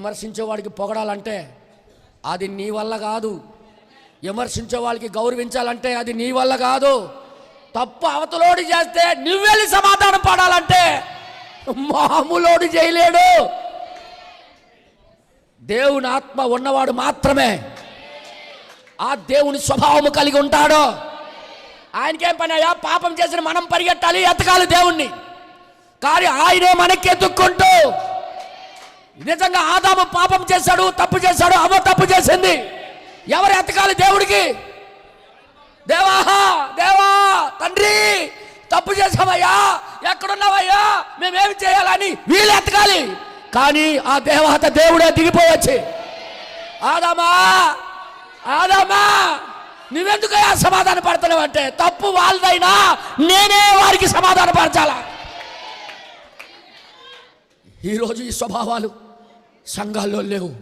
విమర్శించే వాడికి పొగడాలంటే అది నీ వల్ల కాదు. విమర్శించే వాళ్ళకి గౌరవించాలంటే అది నీ వల్ల కాదు. తప్పు అవతలోడు చేస్తే నువ్వెళ్ళి సమాధానం పడాలంటే మామూలోడు చేయలేడు. దేవుని ఆత్మ ఉన్నవాడు మాత్రమే. ఆ దేవుని స్వభావము కలిగి ఉంటాడు. ఆయనకేం పని అయ్యా? పాపం చేసిన మనం పరిగెట్టాలి ఎతకాలి దేవుణ్ణి. కానీ ఆయనే మనకి ఎత్తుక్కుంటూ నిజంగా ఆదాము పాపం చేశాడు తప్పు చేశాడు అవ్వ తప్పు చేసింది. ఎవరు ఎతకాలి దేవుడికి? దేవా దేవా తండ్రి తప్పు చేసామయ్యా ఎక్కడున్నావయ్యా మేమేమి చేయాలని వీళ్ళు ఎతకాలి. కానీ ఆ దేవత దేవుడే దిగిపోవచ్చు ఆదామా ఆదామా నువ్వెందుకయ్యా సమాధాన పడుతున్నావు అంటే తప్పు వాళ్ళదైనా నేనే వారికి సమాధాన పరచాలా? ఈరోజు ఈ స్వభావాలు 상갈렐레우